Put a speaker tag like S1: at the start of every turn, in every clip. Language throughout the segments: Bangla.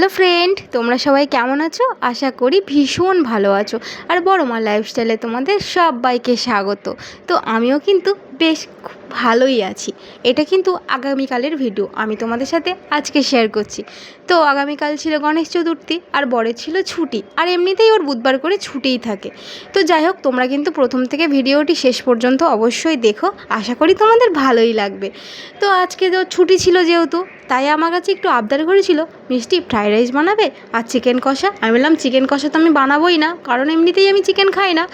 S1: হ্যালো ফ্রেন্ড, তোমরা সবাই কেমন আছো? আশা করি ভীষণ ভালো আছো। আর বড় মা লাইফস্টাইলে তোমাদের সবাইকে স্বাগত। তো আমিও কিন্তু বেশ ভালোই আছি। এটা কিন্তু আগামীকালের ভিডিও আমি তোমাদের সাথে আজকে শেয়ার করছি। তো আগামীকাল ছিল গণেশ চতুর্থী, আর বরের ছিল ছুটি, আর এমনিতেই ওর বুধবার করে ছুটিই থাকে। তো যাই হোক, তোমরা কিন্তু প্রথম থেকে ভিডিওটি শেষ পর্যন্ত অবশ্যই দেখো। আশা করি তোমাদের ভালোই লাগবে। তো আজকে তো ছুটি ছিল যেহেতু, তাই আমার কাছে একটু আবদার করেছিল, মিষ্টি ফ্রাইড রাইস বানাবে আর চিকেন কষা? আমি বললাম চিকেন কষা তো আমি বানাবোই না, কারণ এমনিতেই আমি চিকেন খাই না।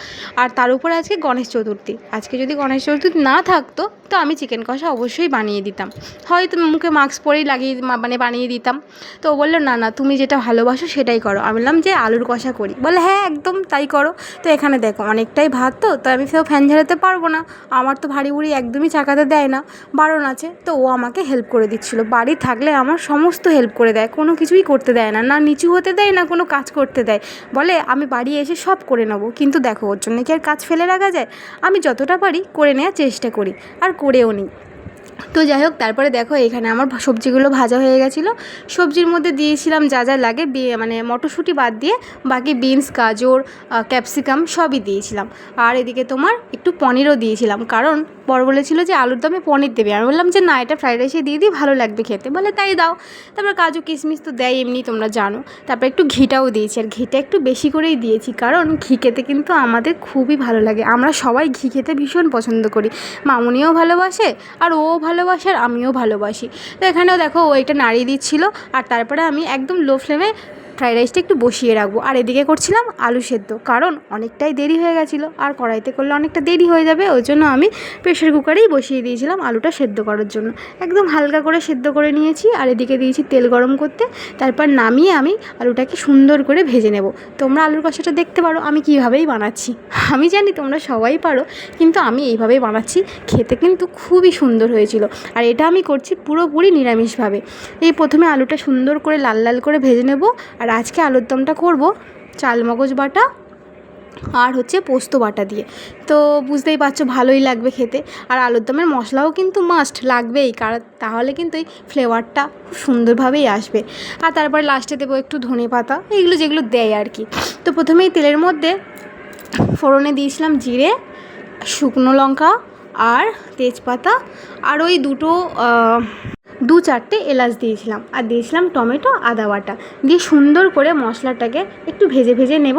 S1: আর তার উপরে আজকে গণেশ চতুর্থী। আজকে যদি গণেশ চতুর্থী না থাকতো তো আমি চিকেন কষা অবশ্যই বানিয়ে দিতাম। হয়তো মুখে মাস্ক পরেই লাগিয়ে মানে বানিয়ে দিতাম। তো বলল, না না, তুমি যেটা ভালোবাসো সেটাই করো। আমি বললাম, যে আলুর কষা করি। বলে হ্যাঁ একদম তাই করো। তো এখানে দেখো, অনেকটাই ভাত তো তো আমি সেও ফ্যান ঝাড়াতে পারব না। আমার তো ভারী ভুড়ি একদমই চাকাতে দেয় না, বারণ আছে। তো ও আমাকে হেল্প করে দিচ্ছিল। বাড়ি থাকলে আমার সমস্ত হেল্প করে দেয়, কোনো কিছুই করতে দেয় না না নিচু হতে দেয়, না কোনো কাজ করতে দেয়। বলে, আমি বাড়ি এসে সব করে নেব। কিন্তু দেখো, ওর জন্য কি আর কাজ ফেলে রাখা যায়? আমি যতটা পারি করে নেওয়ার চেষ্টা করি। আর করেও নিই। তো যাই হোক, তারপরে দেখো এখানে আমার সবজিগুলো ভাজা হয়ে গেছিল। সবজির মধ্যে দিয়েছিলাম যা যা লাগে মানে মটরশুঁটি বাদ দিয়ে বাকি বিনস, গাজর ক্যাপসিকাম সবই দিয়েছিলাম। আর এদিকে তোমার একটু পনিরও দিয়েছিলাম, কারণ বড় বলেছিল যে আলুর দমে পনির দেবে। আমি বললাম যে না, এটা ফ্রাইড রাইসে দিয়ে দিই, ভালো লাগবে খেতে। বলে তাই দাও। তারপর কাজু কিশমিশ তো দেয় এমনি, তোমরা জানো। তারপর একটু ঘিটাও দিয়েছি, আর ঘিটা একটু বেশি করেই দিয়েছি, কারণ ঘি খেতে কিন্তু আমাদের খুবই ভালো লাগে। আমরা সবাই ঘি খেতে ভীষণ পছন্দ করি। মামুনিও ভালোবাসে, আর ও ভালোবাসে আর আমিও ভালোবাসি। তো এখানেও দেখো ও নাড়িয়ে দিচ্ছিল আর তারপরে আমি একদম লো ফ্লেমে ফ্রাইড রাইসটা একটু বসিয়ে রাখব। আর এদিকে করছিলাম আলু সেদ্ধ। কারণ অনেকটাই দেরি হয়ে গেছিল। আর কড়াইতে করলে অনেকটা দেরি হয়ে যাবে। ওই জন্য আমি প্রেশার কুকারেই বসিয়ে দিয়েছিলাম আলুটা সেদ্ধ করার জন্য। একদম হালকা করে সেদ্ধ করে নিয়েছি। আর এদিকে দিয়েছি তেল গরম করতে। তারপর নামিয়ে আমি আলুটাকে সুন্দর করে ভেজে নেব। তোমরা আলুর কষাটা দেখতে পারো, আমি কীভাবেই বানাচ্ছি। আমি জানি তোমরা সবাই পারো, কিন্তু আমি এইভাবেই বানাচ্ছি। খেতে কিন্তু খুবই সুন্দর হয়েছিল। আর এটা আমি করছি পুরোপুরি নিরামিষভাবে। এই প্রথমে আলুটা সুন্দর করে লাল লাল করে ভেজে নেব। আর আজকে আলুর দমটা করব চালমগজ বাটা আর হচ্ছে পোস্ত বাটা দিয়ে। তো বুঝতেই পারছ, ভালোই লাগবে খেতে। আর আলুর দমের মশলাও কিন্তু মাস্ট লাগবেই। কারণ তাহলে কিন্তু এই ফ্লেভারটা খুব সুন্দরভাবেই আসবে। আর তারপরে লাস্টে দেবো একটু ধনে পাতা, এগুলো যেগুলো দেয় আর কি। তো প্রথমেই তেলের মধ্যে ফোড়নে দিয়েছিলাম জিরে, শুকনো লঙ্কা আর তেজপাতা। আর ওই দুটো দু চারটে এলাচ দিয়েছিলাম। আর দিয়েছিলাম টমেটো, আদা বাটা। দিয়ে সুন্দর করে মশলাটাকে একটু ভেজে ভেজে নেব।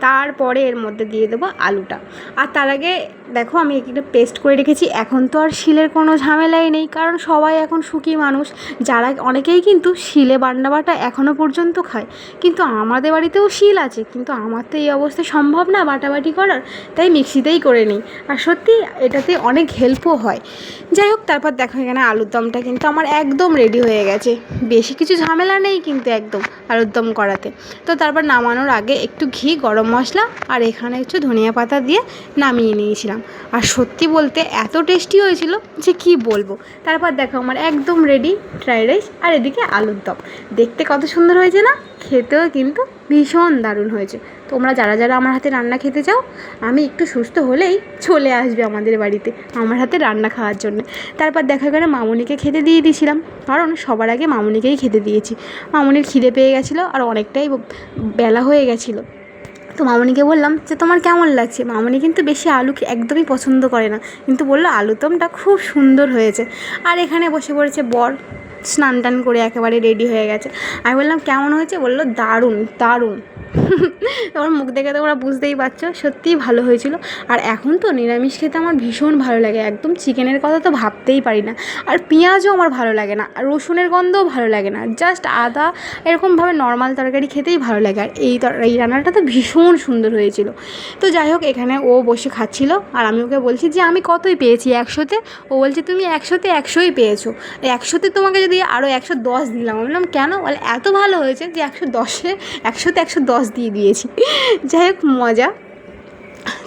S1: তারপরে এর মধ্যে দিয়ে দেবো আলুটা। আর তার আগে দেখো আমি একটা পেস্ট করে রেখেছি। এখন তো আর শিলের কোনো ঝামেলাই নেই। কারণ সবাই এখন সুখী মানুষ। যারা অনেকেই কিন্তু শিলে বান্না বাটা এখনও পর্যন্ত খায়। কিন্তু আমাদের বাড়িতেও শিল আছে। কিন্তু আমার তো এই অবস্থায় সম্ভব না বাটাবাটি করার। তাই মিক্সিতেই করে নিই। আর সত্যি এটাতে অনেক হেল্পও হয়। যাই হোক, তারপর দেখো এখানে আলুর দমটা কিন্তু আমার একদম রেডি হয়ে গেছে। বেশি কিছু ঝামেলা নেই কিন্তু একদম, আর দম করাতে। তো তারপর নামানোর আগে একটু ঘি, গরম মশলা আর এখানে একটু ধনিয়া পাতা দিয়ে নামিয়ে নিয়েছিলাম। আর সত্যি বলতে এত টেস্টি হয়েছিল যে কি বলব। তারপর দেখো আমার একদম রেডি ফ্রাইড রাইস আর এদিকে আলুর দম। দেখতে কত সুন্দর হয়েছে না? খেতেও কিন্তু ভীষণ দারুণ হয়েছে। তোমরা যারা যারা আমার হাতে রান্না খেতে চাও, আমি একটু সুস্থ হলেই চলে আসবে আমাদের বাড়িতে, আমার হাতে রান্না খাওয়ার জন্য। তারপর দেখা গেলো মামুনিকে খেতে দিয়ে দিয়েছিলাম কারণ সবার আগে মামুনিকেই খেতে দিয়েছি। মামুনির খিদে পেয়ে গেছিল আর অনেকটাই বেলা হয়ে গেছিল। তো মামনিকে বললাম যে, তোমার কেমন লাগছে? মামনি কিন্তু বেশি আলু একদমই পছন্দ করে না। কিন্তু বলল, আলুদমটা খুব সুন্দর হয়েছে। আর এখানে বসে পড়েছে বর। স্নান টান করে একেবারে রেডি হয়ে গেছে। আমি বললাম, কেমন হয়েছে? বলল, দারুণ দারুণ। তোমার মুখ দেখে তোমরা বুঝতেই পারছ, সত্যিই ভালো হয়েছিল। আর এখন তো নিরামিষ খেতে আমার ভীষণ ভালো লাগে, একদম চিকেনের কথা তো ভাবতেই পারি না। আর পেঁয়াজও আমার ভালো লাগে না, আর রসুনের গন্ধও ভালো লাগে না জাস্ট আদা এরকমভাবে নর্মাল তরকারি খেতেই ভালো লাগে। আর এই এই রান্নাটা তো ভীষণ সুন্দর হয়েছিল। তো যাই হোক, এখানে ও বসে খাচ্ছিল, আর আমি ওকে বলছি যে, আমি কতই পেয়েছি, একশোতে? ও বলছে, তুমি একশোতে একশোই পেয়েছ। একশোতে তোমাকে যদি আরও একশো দশ দিলাম বললাম, কেন? বলে, এত ভালো হয়েছে যে একশো দশে, একশোতে একশো দশ দিয়ে দিয়েছি। যাই হোক মজা।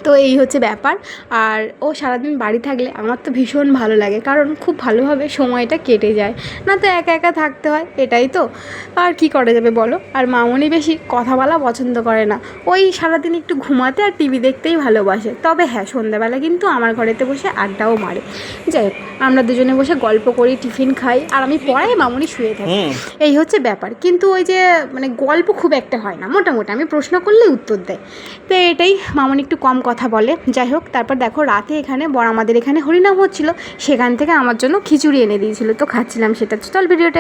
S1: তো এই হচ্ছে ব্যাপার। আর ও সারাদিন বাড়ি থাকলে আমার তো ভীষণ ভালো লাগে কারণ খুব ভালোভাবে সময়টা কেটে যায়। না তো একা একা থাকতে হয় এটাই তো। আর কি করা যাবে বলো? আর মামনি বেশি কথা বলা পছন্দ করে না। ওই সারাদিন একটু ঘুমাতে আর টিভি দেখতেই ভালোবাসে। তবে হ্যাঁ সন্ধ্যাবেলা কিন্তু আমার ঘরেতে বসে আড্ডাও মারে। যাই হোক আমরা দুজনে বসে গল্প করি টিফিন খাই আর আমি পড়াই মামনি শুয়ে থাকি। এই হচ্ছে ব্যাপার। কিন্তু ওই যে মানে গল্প খুব একটা হয় না মোটামুটি। আমি প্রশ্ন করলে উত্তর দেয়। তো এটাই মামনি একটু কম কথা বলে। যাই হোক, তারপর দেখো রাতে এখানে বড় আমাদের এখানে হরিনাম হচ্ছিল। সেখান থেকে আমার জন্য খিচুড়ি এনে দিয়েছিল। তো খাচ্ছিলাম সেটা। চল ভিডিওটা